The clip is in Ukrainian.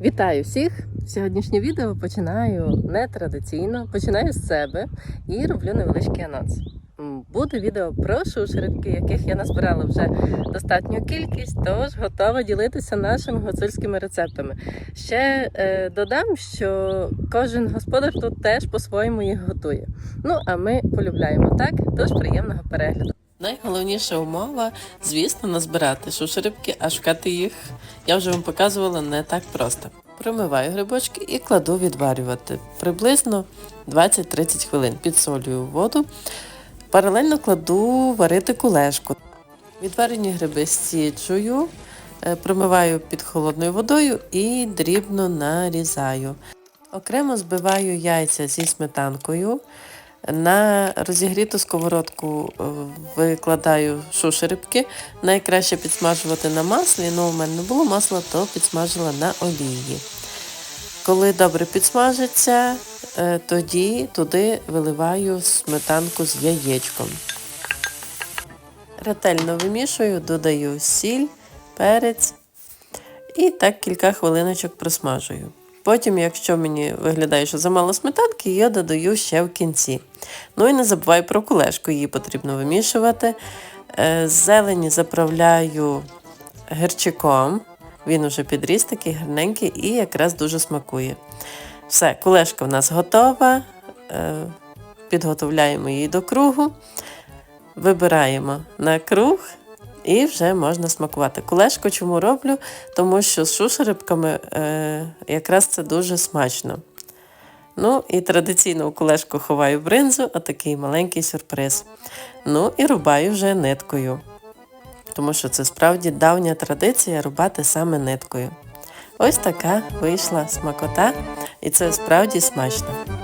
Вітаю всіх! Сьогоднішнє відео починаю нетрадиційно, починаю з себе і роблю невеличкий анонс. Буде відео про шушерки, яких я назбирала вже достатню кількість, тож готова ділитися нашими гуцульськими рецептами. Ще е, додам, що кожен господар тут теж по-своєму їх готує. Ну а ми полюбляємо так, тож приємного перегляду. Найголовніша умова, звісно, назбирати шушерибки, а шукати їх я вже вам показувала не так просто. Промиваю грибочки і кладу відварювати приблизно 20-30 хвилин. Підсолюю воду. Паралельно кладу варити кулешку. Відварені гриби стіджую, е, промиваю під холодною водою і дрібно нарізаю. Окремо збиваю яйця зі сметанкою. На розігріту сковородку е, викладаю шушерибки. Найкраще підсмажувати на маслі, але у мене не було масла, то підсмажила на олії. Коли добре підсмажиться, е, тоді туди виливаю сметанку з яєчком. Ретельно вимішую, додаю сіль, перець і так кілька хвилиночок просмажую. Потім, якщо мені виглядає, що замало сметанки, я додаю ще в кінці. Ну і не забувай про кулешку, її потрібно вимішувати. Е, Зелені заправляю герчиком. Він уже підріс такий гарненький і якраз дуже смакує. Все, кулешка в нас готова. Е, Підготовляємо її до кругу, вибираємо на круг і вже можна смакувати. Кулешку чому роблю? Тому що з шушерибками е, якраз це дуже смачно. Ну і традиційно у кулешку ховаю бринзу, отакий маленький сюрприз. Ну і рубаю вже ниткою. Тому що це справді давня традиція рубати саме ниткою. Ось така вийшла смакота, і це справді смачно.